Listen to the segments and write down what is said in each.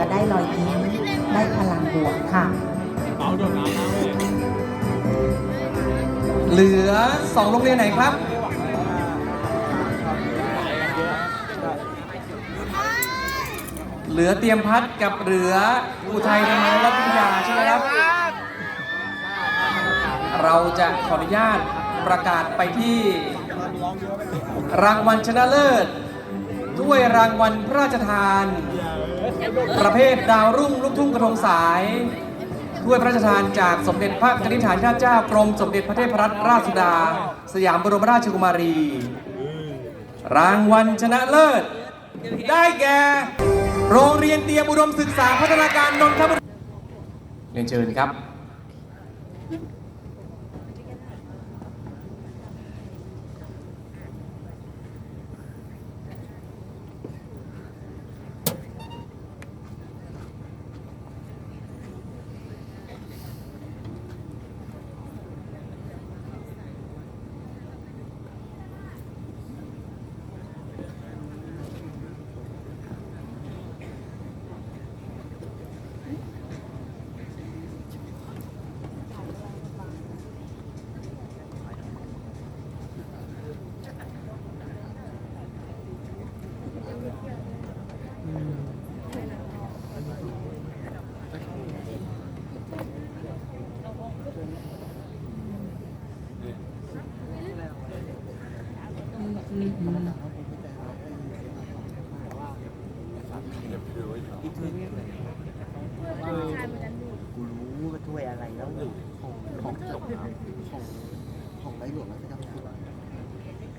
และได้รอยยิ้มได้พลังบวกค่ะ เหลือสองโรงเรียนไหนครับ เหลือเตรียมพัดกับเหลืออุทัยธรรมรัตวิทยาใช่ไหมครับ เราจะขออนุญาตประกาศไปที่ รางวัลชนะเลิศถ้วยรางวัลพระราชทาน ประเภทดาวรุ่งลูกทุ่งกระทงสายถ้วยพระราชทานจากสมเด็จพระกนิษฐาธิราชเจ้ากรมสมเด็จพระเทพรัตนราชสุดา สยามบรมราชกุมารี รางวัลชนะเลิศ ได้แก่ โรงเรียนเตรียมอุดมศึกษาพัฒนาการนนทบุรีเรียนเชิญครับ กูรู้ว่าถ้วยอะไรแล้วของของจบของของในหลวงรัชกาลที่สิบ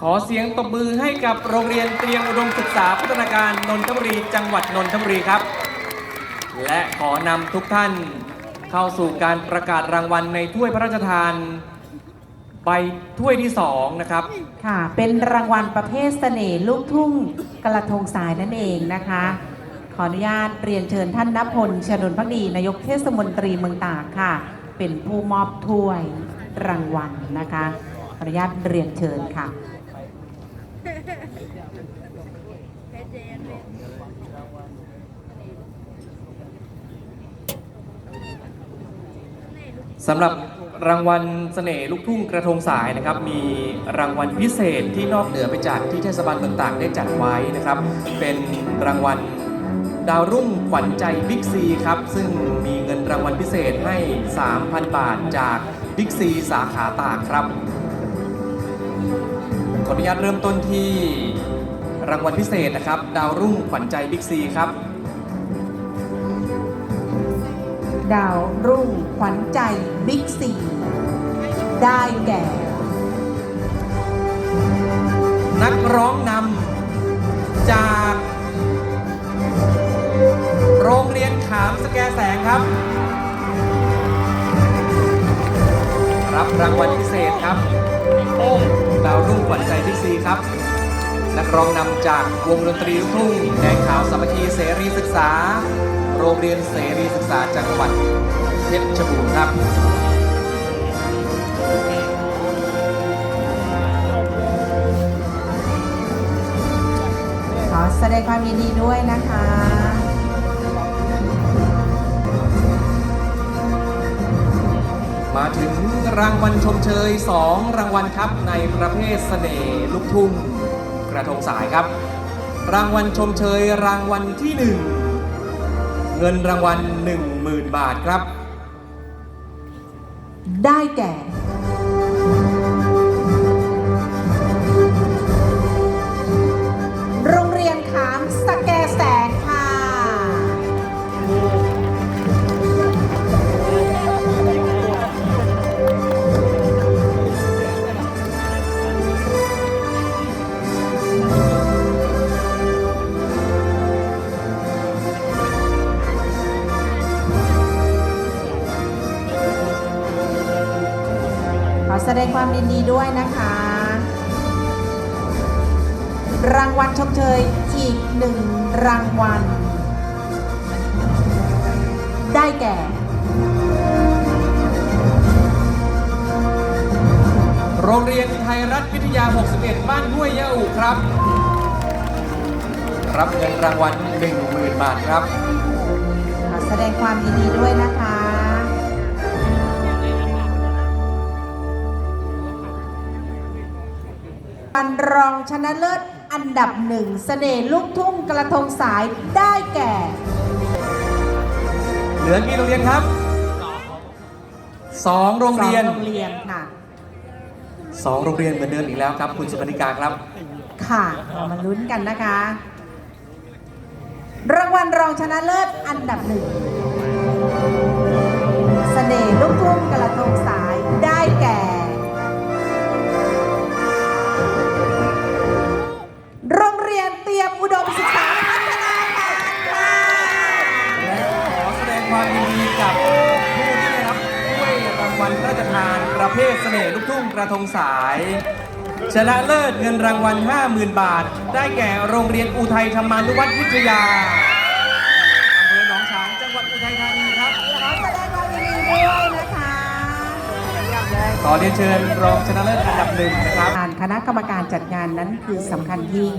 ขอเสียงตบมือให้กับโรงเรียนเตรียมอุดมศึกษาพัฒนาการนนทบุรีจังหวัดนนทบุรีครับ และขอนำทุกท่านเข้าสู่การประกาศรางวัลในถ้วยพระราชทาน ใบถ้วยที่สองนะครับ ค่ะ เป็นรางวัลประเภทเสน่ห์ลูกทุ่งกระทงสายนั่นเองนะคะ ขออนุญาตเรียนเชิญท่านนพลชนนพักดีนายกเทศมนตรีเมืองตากค่ะ เป็นผู้มอบถ้วยรางวัลนะคะขออนุญาตเรียนเชิญค่ะสำหรับ รางวัลเสน่ห์ลูกทุ่งกระทงสายนะครับ มีรางวัลพิเศษที่นอกเหนือไปจากที่เทศบาลเมืองตากได้จัดไว้นะครับ เป็นรางวัลดาวรุ่งขวัญใจบิ๊กซีครับ ซึ่งมีเงินรางวัลพิเศษให้ 3,000 บาทจากบิ๊กซีสาขาตากครับ ขออนุญาตเริ่มต้นที่รางวัลพิเศษนะครับ ดาวรุ่งขวัญใจบิ๊กซีครับ ดาวรุ่งขวัญใจบิ๊กซีได้แก่ นักร้องนำจาก โรงเรียนขามสแกแสงครับ รับรางวัลพิเศษครับดาวรุ่งขวัญใจพิกซีครับ นักร้องนำจากวงดนตรีลูกทุ่งแดงขาวสามัคคีเสรีศึกษา โรงเรียนเสรีศึกษาจังหวัดเพชรบูรณ์ครับขอแสดงความยินดีด้วยนะคะมาถึงรางวัลชมเชย 2 รางวัลครับในประเภทเสน่ห์ลูกทุ่งกระทงสายครับ รางวัลชมเชยรางวัลที่ 1 เงินรางวัล 10,000 บาทครับ ได้แก่ รับเงินรางวัล10,000 บาทครับ ขอแสดงความยินดีด้วยนะคะรางวัลรองชนะเลิศอันดับหนึ่งเสน่ห์ลูกทุ่งกระทงสายได้แก่ เหลือกี่โรงเรียนครับสองโรงเรียนสองโรงเรียนค่ะสองโรงเรียนเหมือนเดิมอีกแล้วครับ คุณสุพนิกาครับ ค่ะเรามาลุ้นกันนะคะ รางวัลรองชนะเลิศอันดับหนึ่งเสน่ห์ลูกทุ่งกระทงสายได้แก่ โรงเรียนเตรียมอุดมศึกษาพัฒนาการค่ะและขอแสดงความยินดีกับผู้ที่ได้รับถ้วยรางวัลพระราชทานประเภทเสน่ห์ลูกทุ่งกระทงสาย ชนะเลิศเงินรางวัล 50,000 บาท ได้แก่โรงเรียนอุทัยธรรมานุวัฒน์วิทยาอำเภอหนองฉางจังหวัดอุทัยธานีครับ ขอแสดงความยินดีด้วยนะคะขอเรียนเชิญรองชนะเลิศอันดับหนึ่งนะครับ การคณะกรรมการจัดงานนั้นคือสำคัญยิ่ง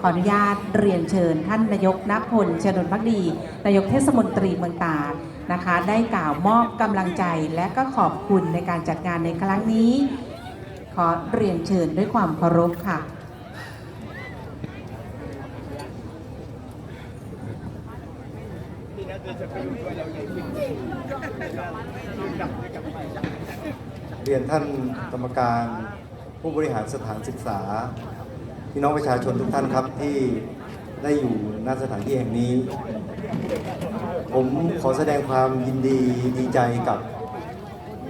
ขออนุญาตเรียนเชิญ ท่านนายกนพลชนนพักดี นายกเทศมนตรีเมืองตากนะคะ ได้กล่าวมอบกำลังใจและก็ขอบคุณในการจัดงานในครั้งนี้ข อเรียนเชิญด้วยความเคารพค่ะ เรียนท่านกรรมการผู้บริหารสถานศึกษา พี่น้องประชาชนทุกท่านครับที่ได้อยู่ณสถานที่แห่งนี้ ผมขอแสดงความยินดีดีใจกับ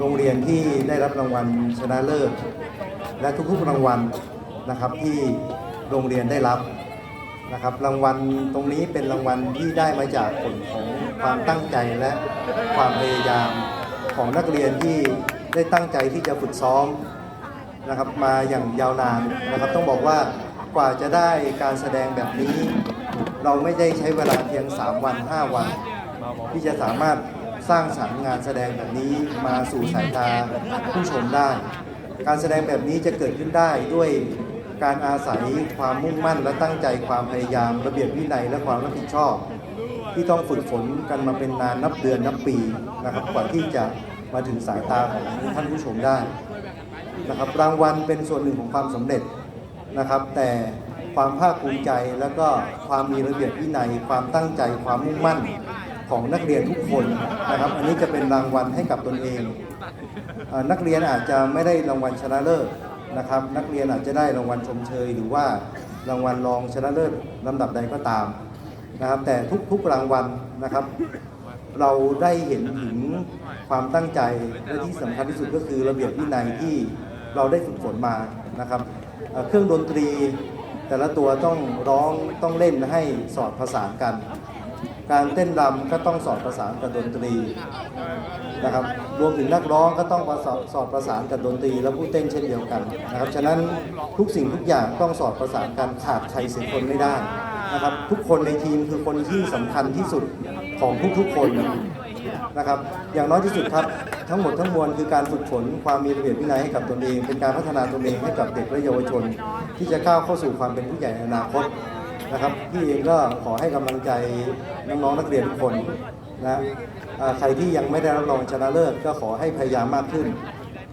โรงเรียนที่ได้รับรางวัลชนะเลิศ และทุกๆรางวัลนะครับที่โรงเรียนได้รับนะครับรางวัลตรงนี้เป็นรางวัลที่ได้มาจากผลของความตั้งใจและความพยายามของนักเรียนที่ได้ตั้งใจที่จะฝึกซ้อมนะครับมาอย่างยาวนานนะครับต้องบอกว่ากว่าจะได้การแสดงแบบนี้ เราไม่ได้ใช้เวลาเพียง 3 วัน 5 วัน ที่จะสามารถ สร้างสรรค์งานแสดงแบบนี้มาสู่สายตาผู้ชมได้ การแสดงแบบนี้จะเกิดขึ้นได้ด้วยการอาศัยความมุ่งมั่นและตั้งใจความพยายามระเบียบวินัยและความรับผิดชอบ ที่ต้องฝึกฝนกันมาเป็นนานนับเดือนนับปีนะครับกว่าที่จะมาถึงสายตาของท่านผู้ชมได้นะครับรางวัลเป็นส่วนหนึ่งของความสำเร็จนะครับ แต่ความภาคภูมิใจแล้วก็ความมีระเบียบวินัย ความตั้งใจความมุ่งมั่น ของนักเรียนทุกคนนะครับ อันนี้จะเป็นรางวัลให้กับตนเองเออนักเรียนอาจจะไม่ได้รางวัลชนะเลิศนะครับ นักเรียนอาจจะได้รางวัลชมเชย หรือว่ารางวัลรองชนะเลิศลำดับใดก็ตามนะครับ แต่ทุกๆรางวัลนะครับ เราได้เห็นถึงความตั้งใจและที่สำคัญที่สุดก็คือระเบียบวินัยที่เราได้ฝึกฝนมานะครับเอ่อเครื่องดนตรีแต่ละตัวต้องร้องต้องเล่นให้สอดประสานกัน การเต้นรำก็ต้องสอดประสานกับดนตรีนะครับรวมถึงนักร้องก็ต้องประสานสอดประสานกับดนตรีและผู้เต้นเช่นเดียวกันนะครับฉะนั้นทุกสิ่งทุกอย่างต้องสอดประสานกันขาดใครเสียคนไม่ได้นะครับทุกคนในทีมคือคนที่สำคัญที่สุดของทุกๆคนนะครับอย่างน้อยที่สุดครับทั้งหมดทั้งมวลคือการฝึกฝนความมีระเบียบวินัยให้กับตนเอง เป็นการพัฒนาตนเองให้กับเด็กและเยาวชน ที่จะก้าวเข้าสู่ความเป็นผู้ใหญ่ในอนาคต นะครับพี่เองก็ขอให้กำลังใจน้องๆนักเรียนทุกคนนะใครที่ยังไม่ได้รับรางชนะเลิศก็ขอให้พยายามมากขึ้น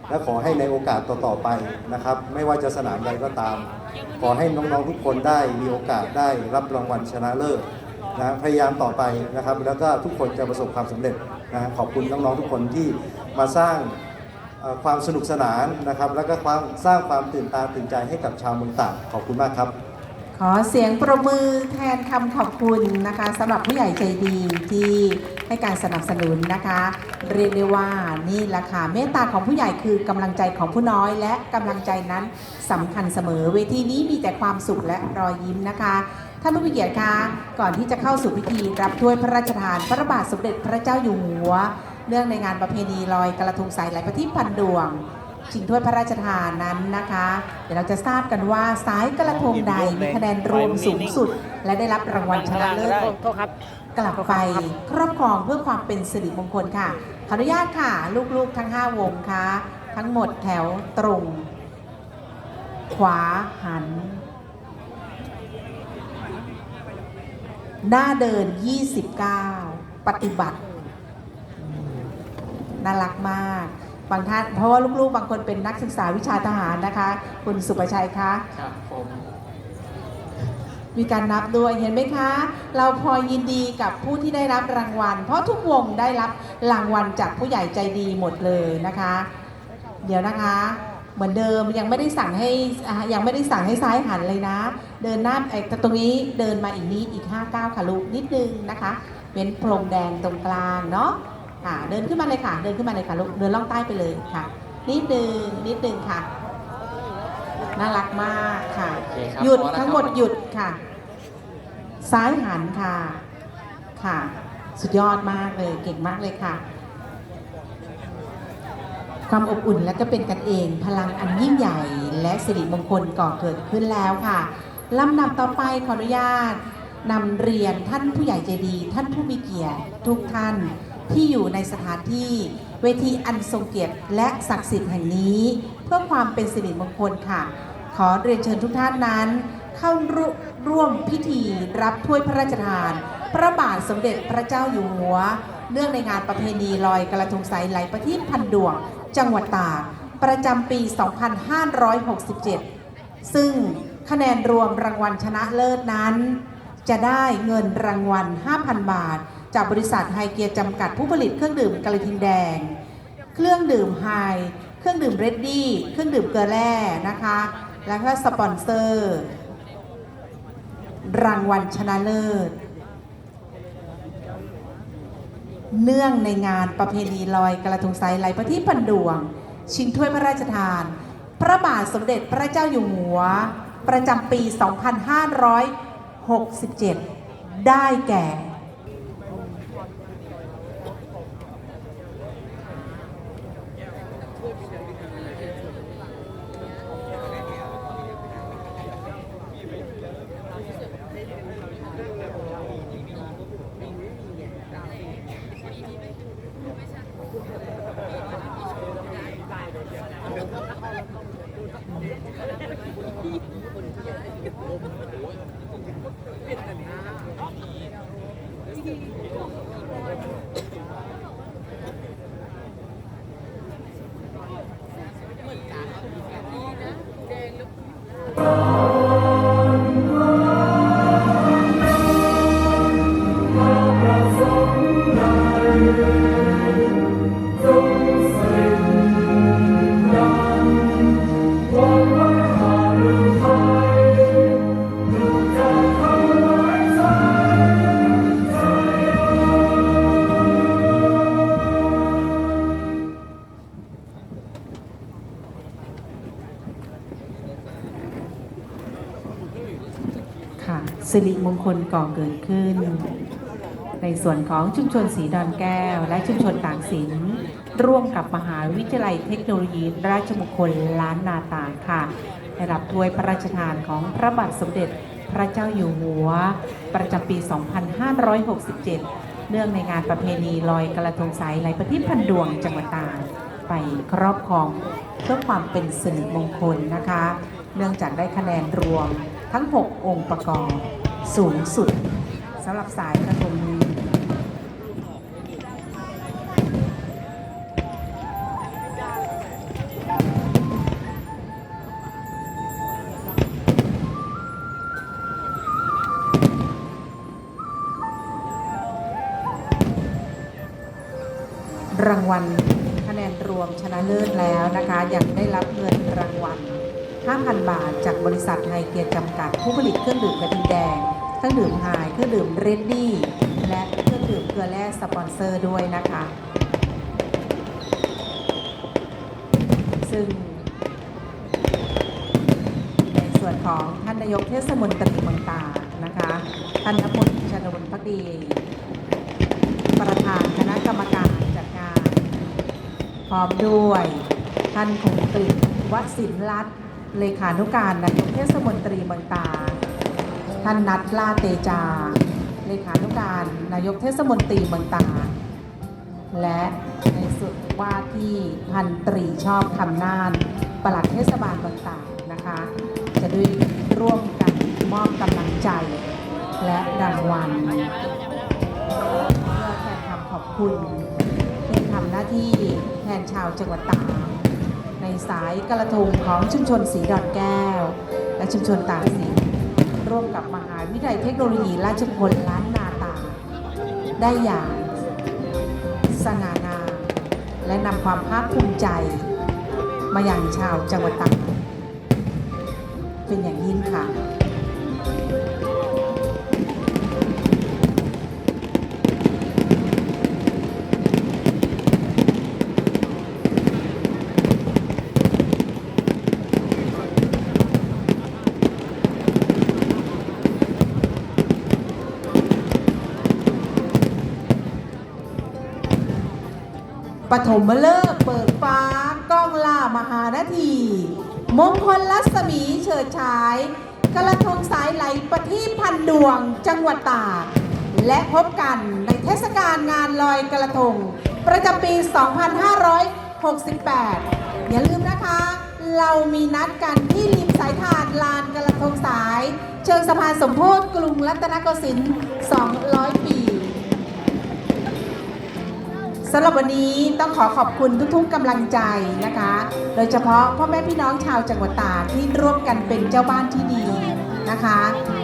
และขอให้ในโอกาสต่อๆไปนะครับ ไม่ว่าจะสนามใดก็ตาม ขอให้น้องๆทุกคนได้มีโอกาสได้รับรางวัลชนะเลิศนะพยายามต่อไปนะครับ แล้วก็ทุกคนจะประสบความสำเร็จนะขอบคุณน้องๆทุกคนที่มาสร้างความสนุกสนานนะครับ แล้วก็ความสร้างความตื่นตาตื่นใจให้กับชาวเมืองตากขอบคุณมากครับ ขอเสียงประมือแทนคำขอบคุณนะคะสำหรับผู้ใหญ่ใจดีที่ให้การสนับสนุนนะคะ เรียกได้ว่านี่แหละค่ะเมตตาของผู้ใหญ่คือกำลังใจของผู้น้อย และกำลังใจนั้นสำคัญเสมอ เวทีนี้มีแต่ความสุขและรอยยิ้มนะคะท่านผู้มีเกียรติคะก่อนที่จะเข้าสู่พิธีรับถ้วยพระราชทานพระบาทสมเด็จพระเจ้าอยู่หัวเนื่องในงานประเพณีลอยกระทงสายไหลประทีปพันดวง ชิงถ้วยพระราชทานนั้นนะคะ เดี๋ยวเราจะทราบกันว่าสายกระทงใดมีคะแนนรวมสูงสุด และได้รับรางวัลชนะเลิศกลับไปครอบครองเพื่อความเป็นสิริมงคลค่ะ ขออนุญาตค่ะ ลูกๆทั้ง 5 วงค่ะ ทั้งหมดแถวตรง ขวาหัน หน้าเดิน 29 ปฏิบัติ น่ารักมาก บางท่านเพราะว่าลูกๆ บางคนเป็นนักศึกษาวิชาทหารนะคะ คุณสุประชัยคะครับผมมีการนับด้วยเห็นไหมคะ เราพลอยยินดีกับผู้ที่ได้รับรางวัล เพราะทุกวงได้รับรางวัลจากผู้ใหญ่ใจดีหมดเลยนะคะ เดี๋ยวนะคะ เหมือนเดิมยังไม่ได้สั่งให้อ่ายังไม่ได้สั่งให้ซ้ายหันเลยนะ เดินหน้าไอ้ตรงนี้เดินมาอีกนิดอีก5ก้าวค่ะลูกนิดนึงนะคะเป็นพรมแดงตรงกลางเนาะ ค่ะ เดินขึ้นมาเลยค่ะ เดินขึ้นมาเลยค่ะลูกเดินล่องใต้ไปเลยค่ะ นิดนึงนิดนึงค่ะ น่ารักมากค่ะ โอเคครับหยุดพอแล้วครับ ทั้งหมดหยุดค่ะ ซ้ายหันค่ะ ค่ะ สุดยอดมากเลย เก่งมากเลยค่ะ ความอบอุ่นและก็เป็นกันเอง พลังอันยิ่งใหญ่ และสิริมงคลก่อเกิดขึ้นแล้วค่ะลำดับต่อไปขออนุญาตนำเรียนท่านผู้ใหญ่ใจดี ท่านผู้มีเกียรติทุกท่าน ที่อยู่ในสถานที่ เวทีอันทรงเกียรติและศักดิ์สิทธิ์แห่งนี้ เพื่อความเป็นสิริมงคลค่ะ ขอเรียนเชิญทุกท่านนั้น เข้าร่วมร่วมพิธีรับถ้วยพระราชทาน พระบาทสมเด็จพระเจ้าอยู่หัว เนื่องในงานประเพณีลอยกระทงใสไหลประทีปพันดวง จังหวัดตากประจำปี 2567 ซึ่งคะแนนรวมรางวัลชนะเลิศนั้น จะได้เงินรางวัล 5,000 บาท จากบริษัทไฮเกียร์จำกัดผู้ผลิตเครื่องดื่มกระทิงแดง เครื่องดื่มไฮเครื่องดื่มเรดดี้เครื่องดื่มเกลือแร่นะคะ แล้วก็สปอนเซอร์ รางวัลชนะเลิศ เนื่องในงานประเพณีลอยกระทงไซไหลประทีปพันดวง ชิงถ้วยพระราชทาน พระบาทสมเด็จพระเจ้าอยู่หัว ประจำปี 2567 ได้แก่ ค่ะสิริมงคลก่อเกิดขึ้น ในส่วนของชุมชนสีดอนแก้ว และชุมชนต่างศิลป์ ร่วมกับมหาวิทยาลัยเทคโนโลยี ราชมงคลล้านนาตาค่ะได้รับถ้วยพระราชทานของพระบาทสมเด็จพระเจ้าอยู่หัว ประจำปี 2567 เนื่องในงานประเพณีลอยกระทงสายไหลประทีปพันดวงจังหวัดตากไปครอบครองเพื่อความเป็นสิริมงคลนะคะ เนื่องจากได้คะแนนรวมทั้ง 6 องค์ประกอบสูงสุดสำหรับสายกระทงนี้ รางวัลคะแนนรวมชนะเลิศแล้วนะคะยังได้รับเงินรางวัล 5,000 บาท จากบริษัทไฮเกียร์จำกัด ผู้ผลิตเครื่องดื่มกระทิงแดง เครื่องดื่มไฮเครื่องดื่มเรดดี้ และเครื่องดื่มเกลือแร่สปอนเซอร์ด้วยนะคะ ซึ่งในส่วนของท่านนายกเทศมนตรีเมืองตากนะคะ ท่านนพลชนวนพักดี ประธานคณะกรรมการจัดงาน พร้อมด้วย ท่านคงกฤษวสินรัตนเลขานุการนายกเทศมนตรีเมืองตา ท่านนัทลาเตจา เลขานุการนายกเทศมนตรีเมืองตา และในสุดว่าที่พันตรีชอบคำนานปลัดเทศบาลเมืองตานะคะนะคะจะด้วยร่วมกันมอบกำลังใจ และรางวัลเพื่อแทนคำขอบคุณ ทำหน้าที่แทนชาวจังหวัดตากในสายกระทงของชุมชนสีดอนแก้ว และชุมชนตากสินร่วมกับมหาวิทยาลัยเทคโนโลยีราชมงคลล้านนาตากได้อย่างสง่างามและนำความภาคภูมิใจ มาอย่างชาวจังหวัดตากเป็นอย่างยิ่งค่ะ ปฐมฤกษ์เปิดฟ้ากล้องล่ามหานาทีมงคลรัศมีเฉิดฉาย กระทงสายไหลประทีปพันดวงจังหวัดตากและพบกันในเทศกาลงานลอยกระทง ประจำปี 2568 อย่าลืมนะคะ เรามีนัดกันที่ริมสายทานลานกระทงสาย เชิงสะพานสมโพธิกรุงรัตนโกสินทร์ 200 ปี สำหรับวันนี้ต้องขอขอบคุณทุกๆกำลังใจนะคะ โดยเฉพาะพ่อแม่พี่น้องชาวจังหวัดตากที่ร่วมกันเป็นเจ้าบ้านที่ดีนะคะ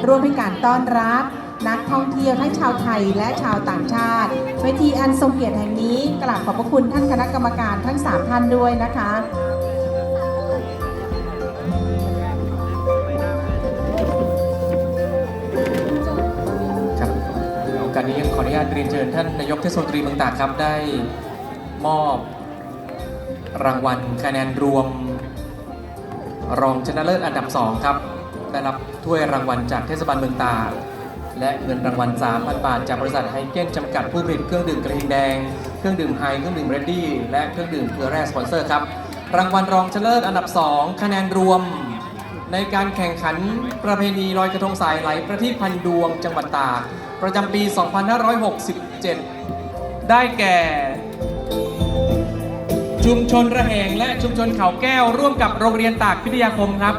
ร่วมให้การต้อนรับ นักท่องเที่ยวทั้งชาวไทยและชาวต่างชาติเวทีอันทรงเกียรติแห่งนี้กราบขอบพระคุณท่านคณะกรรมการทั้ง 3 ท่านด้วยนะคะ กาสนี้ยังขออนุญาตเรียนเชิญท่านนายกเทศมนตรีเมืองตากครับได้มอบรางวัลคะแนนรวม รองชนะเลิศอันดับ 2 ครับ ได้รับถ้วยรางวัลจากเทศบาลเมืองตากและเงินรางวัล 3,000 บาท จากบริษัทไฮเก้นจำกัดผู้ผลิตเครื่องดื่มกระทิงแดง เครื่องดื่มไฮเครื่องดื่มเรดดี้และเครื่องดื่มเกลือแร่สปอนเซอร์ครับ รางวัลรองชนะเลิศอันดับ 2 คะแนนรวม ในการแข่งขันประเพณีลอยกระทงสายไหลประทีปพันดวงจังหวัดตาก ประจำปี 2567 ได้แก่ ชุมชนระแหงและชุมชนเขาแก้วร่วมกับโรงเรียนตากพิทยาคมครับ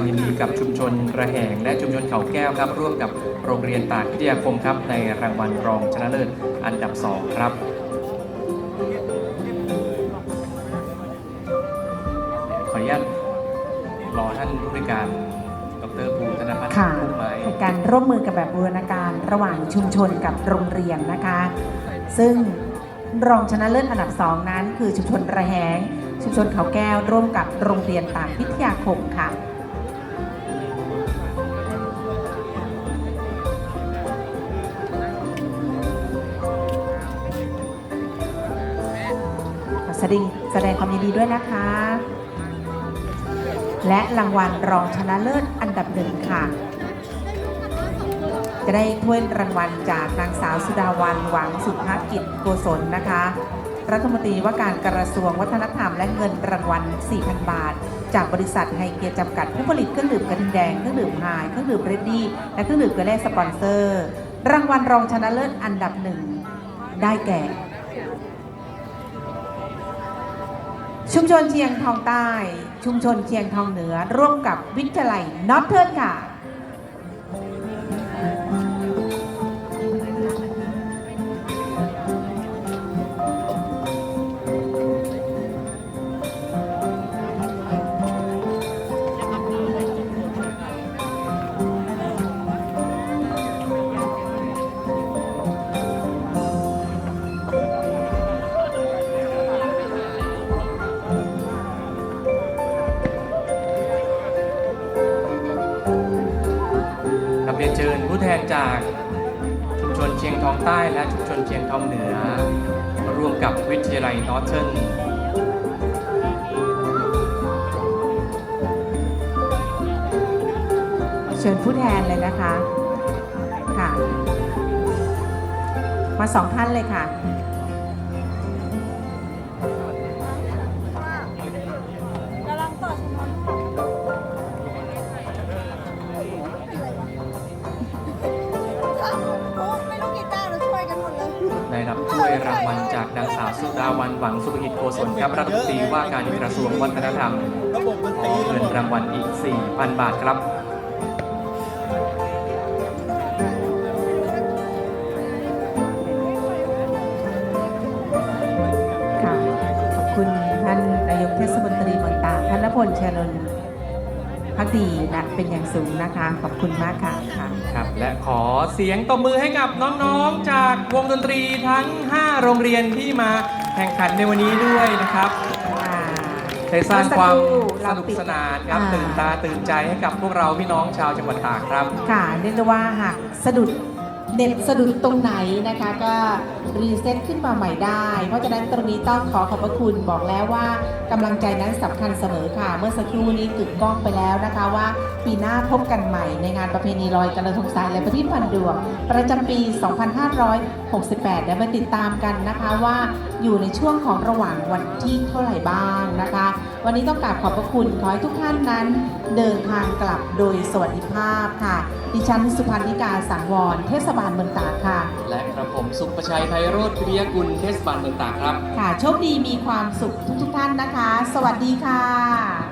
ความยินดีกับชุมชนระแหง และชุมชนเขาแก้วครับ ร่วมกับโรงเรียนตากพิทยาคมครับ ในรางวัลรองชนะเลิศอันดับ 2 ครับขออนุญาตรอท่านผู้บริการดรภูธนพัฒน์ค่ะ พุ่มไม้เป็นการร่วมมือกับแบบบูรณาการระหว่างชุมชนกับโรงเรียนนะคะ ซึ่งรองชนะเลิศอันดับสองนั้น คือชุมชนระแหง ชุมชนเขาแก้วร่วมกับโรงเรียนตากพิทยาคมค่ะ แสดงแสดงความยินดีด้วยนะคะ และรางวัลรองชนะเลิศอันดับหนึ่งค่ะ จะได้ถ้วยรางวัลจากนางสาวสุดาวันหวังสุภกิจโกศลนะคะ รัฐมนตรีว่าการกระทรวงวัฒนธรรมและเงินรางวัล 4,000 บาท จากบริษัทไฮเกียร์จำกัดผู้ผลิตเครื่องดื่มกระทิงแดงเครื่องดื่มไฮเครื่องดื่มเรดดี้และเครื่องดื่มเกลือแร่สปอนเซอร์ รางวัลรองชนะเลิศอันดับหนึ่งได้แก่ ชุมชนเชียงทองใต้ ชุมชนเชียงทองเหนือ ร่วมกับวิทยาลัยนอตเทิร์นค่ะิญผู้แทนจากชุมชนเชียงทองใต้และชุมชนเชียงทองเหนือ ร่วมกับวิทยาลัยนอร์เทิร์นเชิญผู้แทนเลยนะคะ ค่ะ มาสองท่านเลยค่ะ วสุดาวันหวังสุภกิจโกศลครับรัฐมนตรีว่าการกระทรวงวัฒนธรรมระบบมันขตีอเงินรางวัลอีก 4,000 บาทครับค่ะขอบคุณท่านนายกเทศมนตรีเมืองตากท่านนพลเชยนนท์พักดีนะเป็นอย่างสูงนะคะ ขอบคุณมากค่ะค่ะครับ และขอเสียงตบมือให้กับน้องๆ จากวงดนตรีทั้ง 5 โรงเรียนที่มาแข่งขันในวันนี้ด้วยนะครับอ่าได้สร้างความสเมื่อสักครู่นุกสนานครับอ่าตื่นตาตื่นใจให้กับพวกเราพี่น้องชาวจังหวัดตากครับ ค่ะเรียกได้ว่าหากสะดุดเน็ตสะดุดตรงไหนนะคะก็ รีเซ็ตขึ้นมาใหม่ได้ เพราะฉะนั้นตรงนี้ต้องขอขอบพระคุณบอกแล้วว่ากำลังใจนั้นสำคัญเสมอค่ะ เมื่อสักครู่นี้กึกก้องไปแล้วนะคะว่า ปีหน้าพบกันใหม่ในงานประเพณีลอยกระทงสายและประทีปพันดวง ประจำปี 2568 และมาติดตามกันนะคะว่าอยู่ในช่วงของระหว่างวันที่เท่าไหร่บ้างนะคะ วันนี้ต้องกราบขอบพระคุณขอให้ทุกท่านนั้น เดินทางกลับโดยสวัสดิภาพค่ะ ดิฉันสุพันนิกาสังวร เทศบาลเมืองตากค่ะ และกระผมสุประชัยไพโรธพิริยกุลเทศบาลต่างตาครับ ค่ะ โชคดีมีความสุขทุกๆท่านนะคะ สวัสดีค่ะ